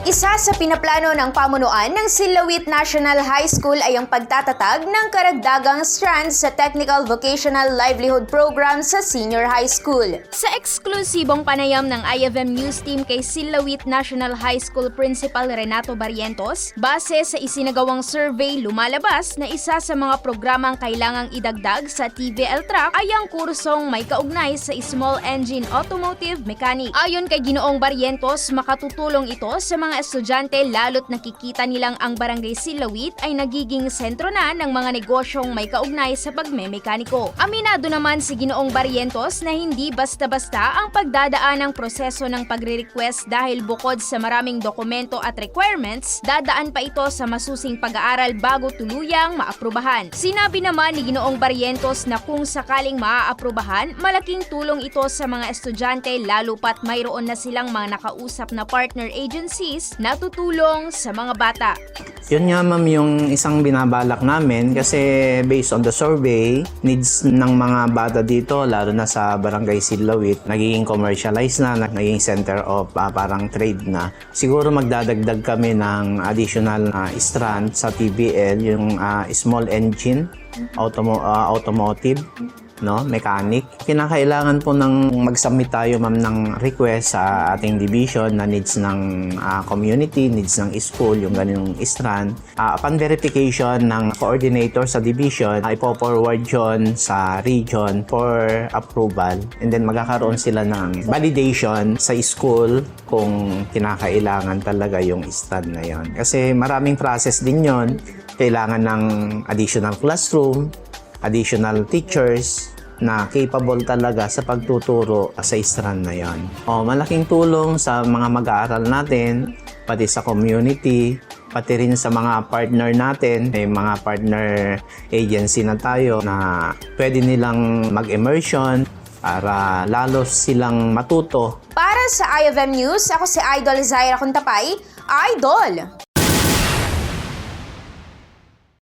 Isa sa pinaplano ng pamunuan ng Silawit National High School ay ang pagtatatag ng karagdagang strand sa Technical Vocational Livelihood Program sa Senior High School. Sa eksklusibong panayam ng IFM News Team kay Silawit National High School Principal Renato Barrientos, base sa isinagawang survey lumalabas na isa sa mga programang kailangang idagdag sa TVL Track ay ang kursong may kaugnay sa Small Engine Automotive Mechanic. Ayon kay Ginoong Barrientos, makatutulong ito sa mga estudyante lalo't nakikita nilang ang Barangay Silawit ay nagiging sentro na ng mga negosyong may kaugnay sa pagmemekaniko. Aminado naman si Ginoong Barrientos na hindi basta-basta ang pagdadaan ng proseso ng pagre-request dahil bukod sa maraming dokumento at requirements, dadaan pa ito sa masusing pag-aaral bago tuluyang maaprubahan. Sinabi naman ni Ginoong Barrientos na kung sakaling maaaprubahan, malaking tulong ito sa mga estudyante lalo pat mayroon na silang mga nakausap na partner agencies na tutulong sa mga bata. Yun nga ma'am yung isang binabalak namin kasi based on the survey, needs ng mga bata dito, lalo na sa Barangay Silawit, nagiging commercialized na, nagiging center of ah, parang trade na. Siguro magdadagdag kami ng additional ah, strand sa TBL, yung ah, small engine, automo- ah, automotive, no, mechanic. Kinakailangan po ng mag-submit tayo ma'am ng request sa ating division na needs ng ah, community, needs ng school, yung ganyung strand. Ah, upon verification ng coordinator sa division, ay po-forward yun sa region for approval. And then magkakaroon sila ng validation sa school kung kinakailangan talaga yung strand na yon. Kasi maraming process din yon. Kailangan ng additional classroom, additional teachers na capable talaga sa pagtuturo sa strand na yon. O, malaking tulong sa mga mag-aaral natin, pati sa community, pati rin sa mga partner natin. May mga partner agency na tayo na pwede nilang mag-immersion para lalo silang matuto Para sa IFM News, ako si Idol Zaira Kuntapay, Idol!